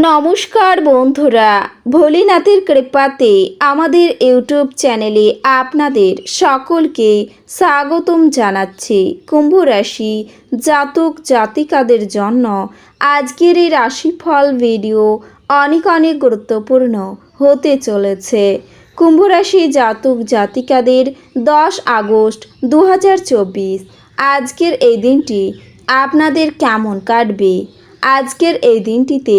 নমস্কার বন্ধুরা, ভোলেনাথের কৃপাতে আমাদের ইউটিউব চ্যানেলে আপনাদের সকলকে স্বাগতম জানাচ্ছি। কুম্ভ রাশি জাতক জাতিকাদের জন্য আজকের এই রাশিফল ভিডিও অনেক অনেক গুরুত্বপূর্ণ হতে চলেছে। কুম্ভ রাশি জাতক জাতিকাদের দশ আগস্ট দু হাজার চব্বিশ, আজকের এই দিনটি আপনাদের কেমন কাটবে? আজকের এই দিনটিতে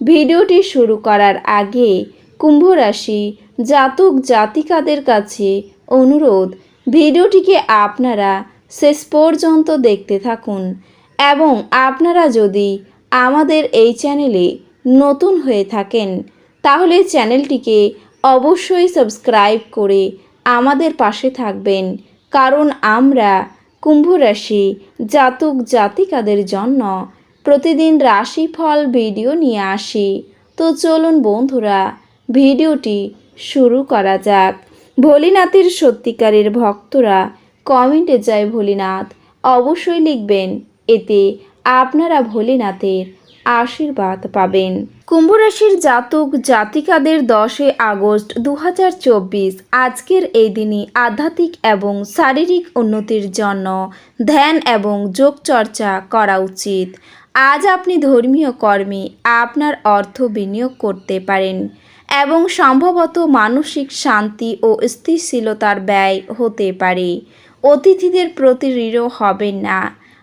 ভিডিওটি শুরু করার আগে কুম্ভ রাশি জাতক জাতিকাদের কাছে অনুরোধ, ভিডিওটিকে আপনারা শেষ পর্যন্ত দেখতে থাকুন এবং আপনারা যদি আমাদের এই চ্যানেলে নতুন হয়ে থাকেন, তাহলে চ্যানেলটিকে অবশ্যই সাবস্ক্রাইব করে আমাদের পাশে থাকবেন, কারণ আমরা কুম্ভ রাশি জাতক জাতিকাদের জন্য প্রতিদিন রাশিফল ভিডিও নিয়ে আসি। তো চলুন বন্ধুরা, ভিডিওটি শুরু করা যাক। ভোলিনাথের সত্যিকারের ভক্তরা কমেন্টে যায় ভোলিনাথ অবশ্যই লিখবেন। এতে আপনারা ভোলেনাথের আশীর্বাদ পাবেন। কুম্ভ রাশির জাতক জাতিকাদের দশই আগস্ট দু হাজার চব্বিশ, আজকের এই দিনই আধ্যাত্মিক এবং শারীরিক উন্নতির জন্য ধ্যান এবং যোগচর্চা করা উচিত। আজ আপনি ধর্মীয় কর্মে আপনার অর্থ বিনিয়োগ করতে পারেন এবং সম্ভবত মানসিক শান্তি ও স্থিতিশীলতার ব্যয় হতে পারে। অতিথিদের প্রতি ঋঢ় হবেন না।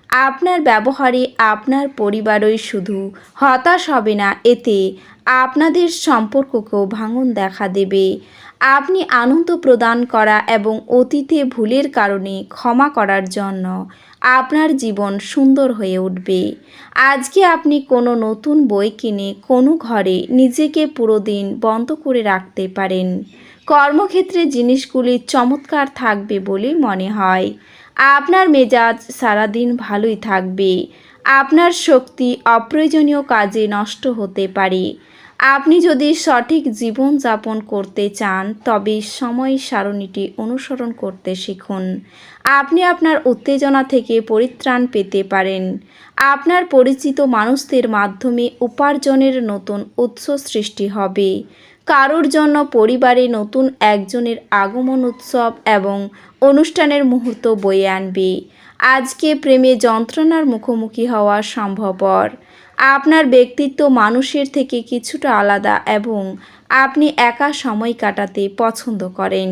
আপনার ব্যবহারে আপনার পরিবারই শুধু হতাশ হবে না, এতে আপনাদের সম্পর্ককেও ভাঙন দেখা দেবে। আপনি আনন্দ প্রদান করা এবং অতীতে ভুলের কারণে ক্ষমা করার জন্য আপনার জীবন সুন্দর হয়ে উঠবে। আজকে আপনি কোনো নতুন বই কিনে কোনো ঘরে নিজেকে পুরো দিন বন্ধ করে রাখতে পারেন। কর্মক্ষেত্রে জিনিসগুলি চমৎকার থাকবে বলে মনে হয়। আপনার মেজাজ সারাদিন ভালোই থাকবে। আপনার শক্তি অপ্রয়োজনীয় কাজে নষ্ট হতে পারে। আপনি যদি সঠিক জীবনযাপন করতে চান, তবে সময় সারণীটি অনুসরণ করতে শিখুন। আপনি আপনার উত্তেজনা থেকে পরিত্রাণ পেতে পারেন। আপনার পরিচিত মানুষদের মাধ্যমে উপার্জনের নতুন উৎস সৃষ্টি হবে। কারোর জন্য পরিবারে নতুন একজনের আগমন উৎসব এবং অনুষ্ঠানের মুহূর্ত বয়ে আনবে। আজকে প্রেমে যন্ত্রণার মুখোমুখি হওয়া সম্ভবপর। আপনার ব্যক্তিত্ব মানুষের থেকে কিছুটা আলাদা এবং আপনি একা সময় কাটাতে পছন্দ করেন।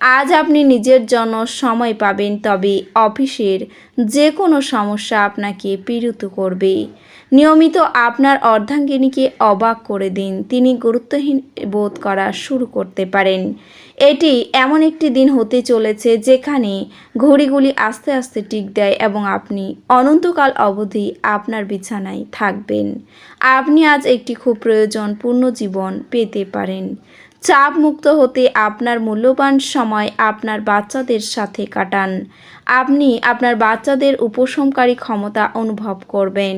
আজ আপনি নিজের জন্য সময় পাবেন, তবে অফিসের যে কোনো সমস্যা আপনাকে পীড়িত করবে। নিয়মিত আপনার অর্ধাঙ্গিনীকে অবাক করে দিন। তিনি গুরুত্বহীন বোধ করা শুরু করতে পারেন। এটি এমন একটি দিন হতে চলেছে যেখানে ঘড়িগুলি আস্তে আস্তে টিক দেয় এবং আপনি অনন্তকাল অবধি আপনার বিছানায় থাকবেন। আপনি আজ একটি খুব প্রয়োজনপূর্ণ জীবন পেতে পারেন। চাপ মুক্ত হতে আপনার মূল্যবান সময় আপনার বাচ্চাদের সাথে কাটান। আপনি আপনার বাচ্চাদের উপশমকারী ক্ষমতা অনুভব করবেন।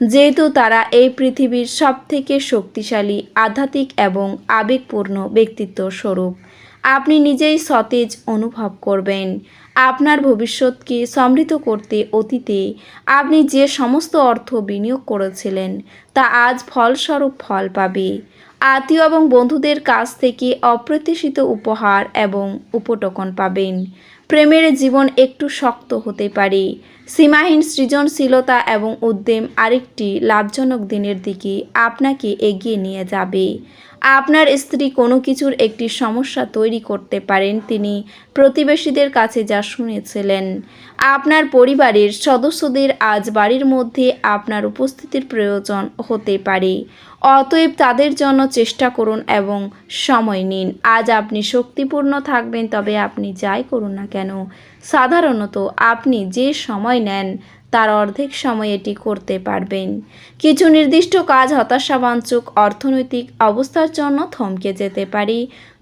যেহেতু তারা এই পৃথিবীর সবথেকে শক্তিশালী, আধ্যাত্মিক এবং আবেগপূর্ণ ব্যক্তিত্ব স্বরূপ। আপনি নিজেই সতেজ অনুভব করবেন। আপনার ভবিষ্যৎকে সমৃদ্ধ করতে অতীতে আপনি যে সমস্ত অর্থ বিনিয়োগ করেছিলেন, তা আজ ফলস্বরূপ ফল পাবে। আত্মীয় এবং বন্ধুদের কাছ থেকে অপ্রত্যাশিত উপহার এবং উপটকন পাবেন। প্রেমের জীবন একটু শক্ত হতে পারে। সীমাহীন সৃজনশীলতা এবং উদ্যম আরেকটি লাভজনক দিনের দিকে আপনাকে এগিয়ে নিয়ে যাবে। আপনার স্ত্রী কোনো কিছুর একটি সমস্যা তৈরি করতে পারেন তিনি প্রতিবেশীদের কাছে যা শুনেছিলেন। আপনার পরিবারের সদস্যদের আজ বাড়ির মধ্যে আপনার উপস্থিতির প্রয়োজন হতে পারে। অতএব তাদের জন্য চেষ্টা করুন এবং সময় নিন। আজ আপনি শক্তিপূর্ণ থাকবেন, তবে আপনি যাই করুন না কেন, সাধারণত আপনি যে সময় নেন, তার অর্ধেক সময় এটি করতে পারবেন। কিছু নির্দিষ্ট কাজ হতাশাবাঞ্চক অর্থনৈতিক অবস্থার জন্য থমকে যেতে পারে।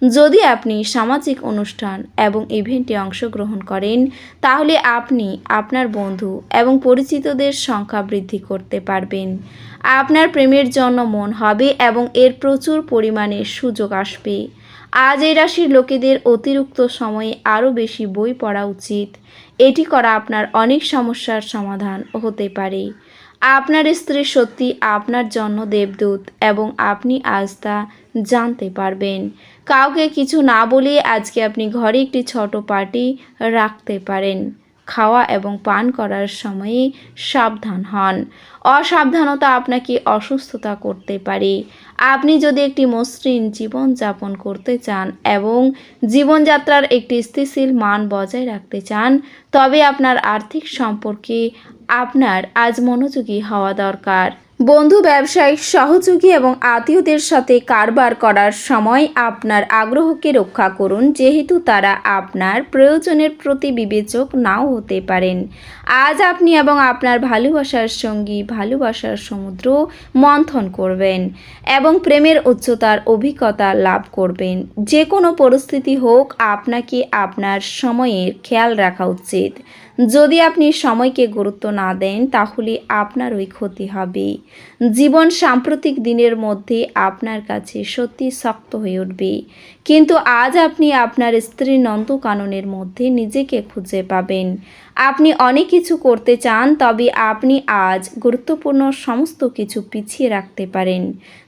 যদি আপনি সামাজিক অনুষ্ঠান এবং ইভেন্টে অংশগ্রহণ করেন, তাহলে আপনি আপনার বন্ধু এবং পরিচিতদের সংখ্যা বৃদ্ধি করতে পারবেন। আপনার প্রেমের জন্য মন হবে এবং এর প্রচুর পরিমাণে সুযোগ আসবে। আজ এই রাশির লোকেদের অতিরিক্ত সময়ে আরও বেশি বই পড়া উচিত। এটি করা আপনার অনেক সমস্যার সমাধান হতে পারে। আপনার স্ত্রী সত্যি আপনার জন্য দেবদূত এবং আপনি আজ তা জানতে পারবেন। কাউকে কিছু না বলে আজকে আপনি ঘরে একটি ছোট পার্টি রাখতে পারেন। খাওয়া এবং পান করার সময়ে সাবধান হন। অসাবধানতা আপনাকে অসুস্থতা করতে পারে। আপনি যদি একটি মসৃণ জীবনযাপন করতে চান এবং জীবনযাত্রার একটি স্থিতিশীল মান বজায় রাখতে চান, তবে আপনার আর্থিক সম্পর্কে আপনার আজ মনোযোগী হওয়া দরকার। বন্ধু ব্যবসায়িক সহযোগী এবং আত্মীয়দের সাথে কারবার করার সময় আপনার আগ্রহকে রক্ষা করুন, যেহেতু তারা আপনার প্রয়োজনের প্রতি বিবেচক নাও হতে পারেন। আজ আপনি এবং আপনার ভালোবাসার সঙ্গী, ভালোবাসার সমুদ্র মন্থন করবেন এবং প্রেমের উচ্চতার অভিজ্ঞতা লাভ করবেন। যে কোনো পরিস্থিতি হোক, আপনাকে আপনার সময়ের খেয়াল রাখা উচিত। যদি আপনি সময়কে গুরুত্ব না দেন, তাহলে আপনারই ক্ষতি হবে। জীবন সাম্প্রতিক দিনের মধ্যে আপনার কাছে সত্যি শক্ত হয়ে উঠবে। কিন্তু আজ আপনি আপনার স্ত্রী নন্দকাননের মধ্যে নিজেকে খুঁজে পাবেন। আপনি অনেক কিছু করতে চান, তবে আপনি আজ গুরুত্বপূর্ণ সমস্ত কিছু পিছিয়ে রাখতে পারেন।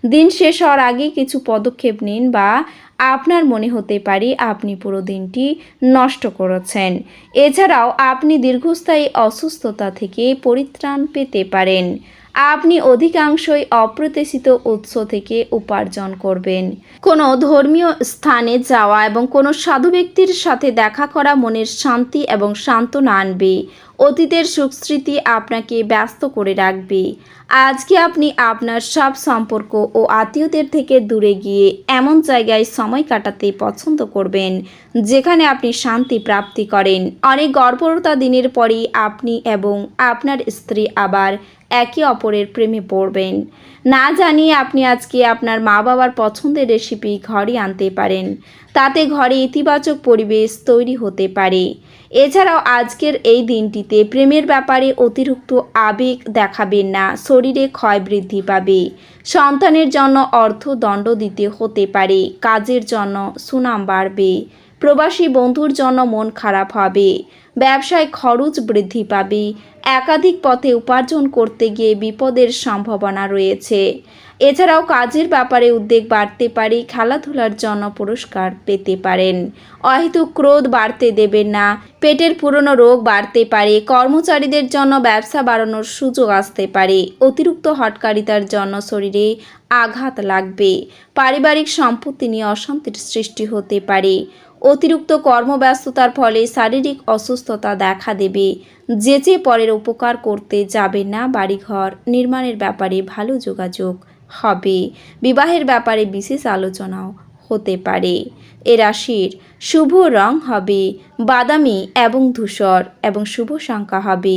দিন শেষ হওয়ার আগে কিছু পদক্ষেপ নিন বা আপনার মনে হতে পারে আপনি পুরো দিনটি নষ্ট করেছেন। এছাড়াও আপনি দীর্ঘস্থায়ী অসুস্থতা থেকে পরিত্রাণ পেতে পারেন। আপনি অধিকাংশই অপ্রত্যাশিত উৎস থেকে উপার্জন করবেন। কোনো ধর্মীয় স্থানে যাওয়া এবং কোনো সাধু ব্যক্তির সাথে দেখা করা মনের শান্তি এবং সান্ত্বনা আনবে। অতীতের সুখস্মৃতি আপনাকে ব্যস্ত করে রাখবে। আজকে আপনি আপনার সব সম্পর্ক ও আত্মীয়দের থেকে দূরে গিয়ে এমন জায়গায় সময় কাটাতে পছন্দ করবেন, যেখানে আপনি শান্তি প্রাপ্তি করেন। অনেক গর্ভরতা দিনের পরেই আপনি এবং আপনার স্ত্রী আবার একে অপরের প্রেমে পড়বেন। না জানিয়ে আপনি আজকে আপনার মা বাবার পছন্দের রেসিপি ঘরে আনতে পারেন। তাতে ঘরে ইতিবাচক পরিবেশ তৈরি হতে পারে। এছাড়াও আজকের এই দিনটিতে প্রেমের ব্যাপারে অতিরিক্ত আবেগ দেখাবেন না, শরীরে ক্ষয় বৃদ্ধি পাবে। সন্তানের জন্য অর্থ দণ্ড দিতে হতে পারে, কাজের জন্য সুনাম বাড়বে। প্রবাসী বন্ধুর জন্য মন খারাপ হবে। ব্যবসায় খরচ বৃদ্ধি পাবে। একাধিক পথে উপার্জন করতে গিয়ে বিপদের সম্ভাবনা রয়েছে। এছাড়াও কাজের ব্যাপারে উদ্বেগ বাড়তে পারে, খেলাধুলার জন্য পুরস্কার পেতে পারেন। অহেতুক ক্রোধ বাড়তে দেবেন না। পেটের পুরনো রোগ বাড়তে পারে। কর্মচারীদের জন্য ব্যবসা বাড়ানোর সুযোগ আসতে পারে। অতিরিক্ত হটকারিতার জন্য শরীরে আঘাত লাগবে। পারিবারিক সম্পত্তি নিয়ে অশান্তির সৃষ্টি হতে পারে। অতিরিক্ত কর্মব্যস্ততার ফলে শারীরিক অসুস্থতা দেখা দেবে। যে যে পরের উপকার করতে যাবে না বাড়িঘর, নির্মাণের ব্যাপারে ভালো যোগাযোগ হবে। বিবাহের ব্যাপারে বিশেষ আলোচনাও হতে পারে। এ রাশির শুভ রং হবে বাদামি এবং ধূসর এবং শুভ সংখ্যা হবে